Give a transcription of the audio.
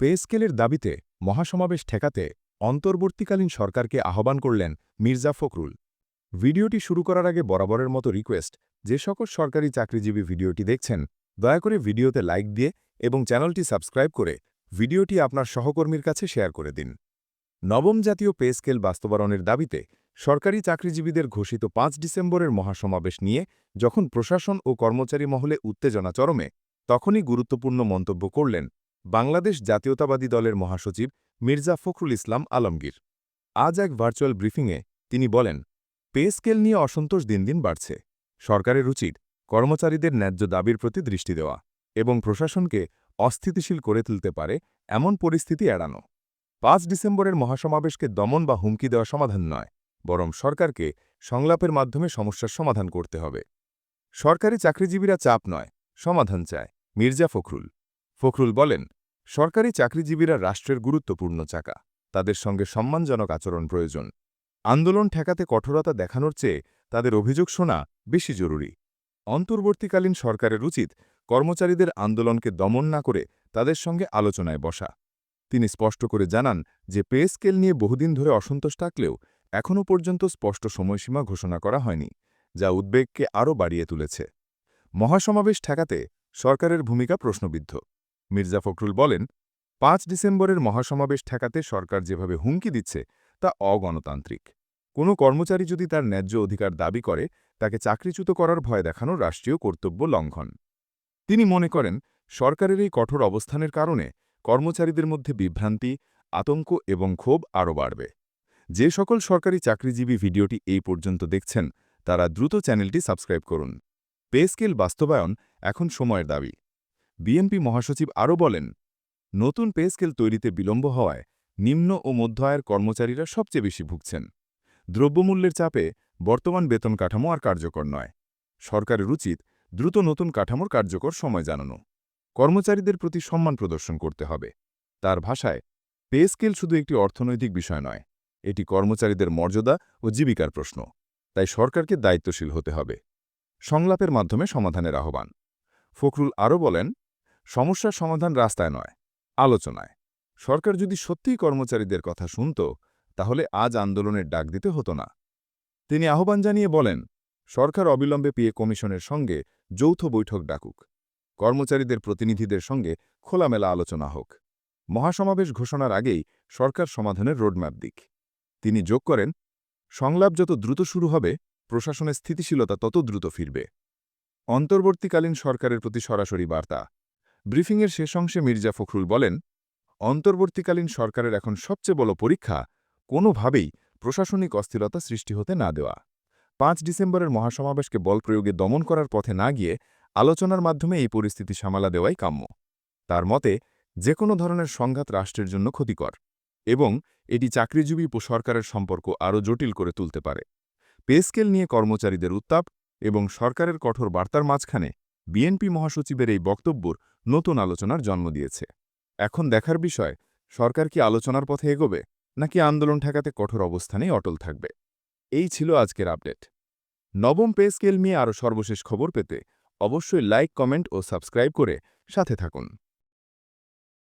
Pay স্কেলের দাবিতে মহাসমাবেশ ঠেকাতে অন্তর্বর্তীকালীন সরকারকে আহ্বান করলেন মির্জা ফখরুল। ভিডিওটি শুরু করার আগে বরাবরের মতো রিকোয়েস্ট, যে সকল সরকারি চাকরিজীবী ভিডিওটি দেখছেন, দয়া করে ভিডিওতে লাইক দিয়ে এবং চ্যানেলটি সাবস্ক্রাইব করে ভিডিওটি আপনার সহকর্মীর কাছে শেয়ার করে দিন। নবম জাতীয় পে স্কেল বাস্তবায়নের দাবিতে সরকারি চাকরিজীবীদের ঘোষিত পাঁচ ডিসেম্বরের মহাসমাবেশ নিয়ে যখন প্রশাসন ও কর্মচারী মহলে উত্তেজনা চরমে, তখনই গুরুত্বপূর্ণ মন্তব্য করলেন বাংলাদেশ জাতীয়তাবাদী দলের মহাসচিব মির্জা ফখরুল ইসলাম আলমগীর। আজ এক ভার্চুয়াল ব্রিফিংয়ে তিনি বলেন, পে স্কেল নিয়ে অসন্তোষ দিন দিন বাড়ছে। সরকারের উচিত কর্মচারীদের ন্যায্য দাবির প্রতি দৃষ্টি দেওয়া এবং প্রশাসনকে অস্থিতিশীল করে তুলতে পারে এমন পরিস্থিতি এড়ানো। পাঁচ ডিসেম্বরের মহাসমাবেশকে দমন বা হুমকি দেওয়া সমাধান নয়, বরং সরকারকে সংলাপের মাধ্যমে সমস্যার সমাধান করতে হবে। সরকারি চাকরিজীবীরা চাপ নয়, সমাধান চায়। মির্জা ফখরুল ফখরুল বলেন, সরকারি চাকরিজীবীরা রাষ্ট্রের গুরুত্বপূর্ণ চাকা, তাদের সঙ্গে সম্মানজনক আচরণ প্রয়োজন। আন্দোলন ঠেকাতে কঠোরতা দেখানোর চেয়ে তাদের অভিযোগ শোনা বেশি জরুরি। অন্তর্বর্তীকালীন সরকারের উচিত কর্মচারীদের আন্দোলনকে দমন না করে তাদের সঙ্গে আলোচনায় বসা। তিনি স্পষ্ট করে জানান যে, পে স্কেল নিয়ে বহুদিন ধরে অসন্তোষ থাকলেও এখনও পর্যন্ত স্পষ্ট সময়সীমা ঘোষণা করা হয়নি, যা উদ্বেগকে আরও বাড়িয়ে তুলেছে। মহাসমাবেশ ঠেকাতে সরকারের ভূমিকা প্রশ্নবিদ্ধ। মির্জা ফখরুল বলেন, পাঁচ ডিসেম্বরের মহাসমাবেশ ঠেকাতে সরকার যেভাবে হুমকি দিচ্ছে, তা অগণতান্ত্রিক। কোনো কর্মচারী যদি তার ন্যায্য অধিকার দাবি করে, তাকে চাকরিচ্যুত করার ভয় দেখানো রাষ্ট্রীয় কর্তব্য লঙ্ঘন। তিনি মনে করেন, সরকারের এই কঠোর অবস্থানের কারণে কর্মচারীদের মধ্যে বিভ্রান্তি, আতঙ্ক এবং ক্ষোভ আরও বাড়বে। যে সকল সরকারি চাকরিজীবী ভিডিওটি এই পর্যন্ত দেখছেন, তারা দ্রুত চ্যানেলটি সাবস্ক্রাইব করুন। পে স্কেল বাস্তবায়ন এখন সময়ের দাবি। বিএনপি মহাসচিব আরও বলেন, নতুন পে স্কেল তৈরিতে বিলম্ব হওয়ায় নিম্ন ও মধ্য আয়ের কর্মচারীরা সবচেয়ে বেশি ভুগছেন। দ্রব্যমূল্যের চাপে বর্তমান বেতন কাঠামো আর কার্যকর নয়। সরকারের উচিত দ্রুত নতুন কাঠামোর কার্যকর সময় জানানো। কর্মচারীদের প্রতি সম্মান প্রদর্শন করতে হবে। তার ভাষায়, পে স্কেল শুধু একটি অর্থনৈতিক বিষয় নয়, এটি কর্মচারীদের মর্যাদা ও জীবিকার প্রশ্ন। তাই সরকারকে দায়িত্বশীল হতে হবে। সংলাপের মাধ্যমে সমাধানের আহ্বান। ফখরুল আরও বলেন সমস্যার সমাধান রাস্তায় নয়, আলোচনায়। সরকার যদি সত্যিই কর্মচারীদের কথা শুনত, তাহলে আজ আন্দোলনের ডাক দিতে হতো না। তিনি আহ্বান জানিয়ে বলেন, সরকার অবিলম্বে পিএ কমিশনের সঙ্গে যৌথ বৈঠক ডাকুক। কর্মচারীদের প্রতিনিধিদের সঙ্গে খোলামেলা আলোচনা হোক। মহাসমাবেশ ঘোষণার আগেই সরকার সমাধানের রোডম্যাপ দিক। তিনি যোগ করেন, সংলাপ যত দ্রুত শুরু হবে, প্রশাসনের স্থিতিশীলতা তত দ্রুত ফিরবে। অন্তর্বর্তীকালীন সরকারের প্রতি সরাসরি বার্তা ব্রিফিংয়ের শেষ অংশে মির্জা ফখরুল বলেন, অন্তর্বর্তীকালীন সরকারের এখন সবচেয়ে বড় পরীক্ষা কোনোভাবেই প্রশাসনিক অস্থিরতা সৃষ্টি হতে না দেওয়া। পাঁচ ডিসেম্বরের মহাসমাবেশকে বল প্রয়োগে দমন করার পথে না গিয়ে আলোচনার মাধ্যমে এই পরিস্থিতি সামালা দেওয়াই কাম্য। তার মতে যে কোনো ধরনের সংঘাত রাষ্ট্রের জন্য ক্ষতিকর এবং এটি চাকরিজীবী ও সরকারের সম্পর্ক আরও জটিল করে তুলতে পারে। পে স্কেল নিয়ে কর্মচারীদের উত্তাপ এবং সরকারের কঠোর বার্তার মাঝখানে বিএনপি মহাসচিবের এই বক্তব্যর নতুন আলোচনার জন্ম দিয়েছে। এখন দেখার বিষয়, সরকার কি আলোচনার পথে এগোবে, নাকি আন্দোলন ঠেকাতে কঠোর অবস্থানেই অটল থাকবে? এই ছিল আজকের আপডেট। নবম পে স্কেল নিয়ে আরও সর্বশেষ খবর পেতে অবশ্যই লাইক, কমেন্ট ও সাবস্ক্রাইব করে সাথে থাকুন।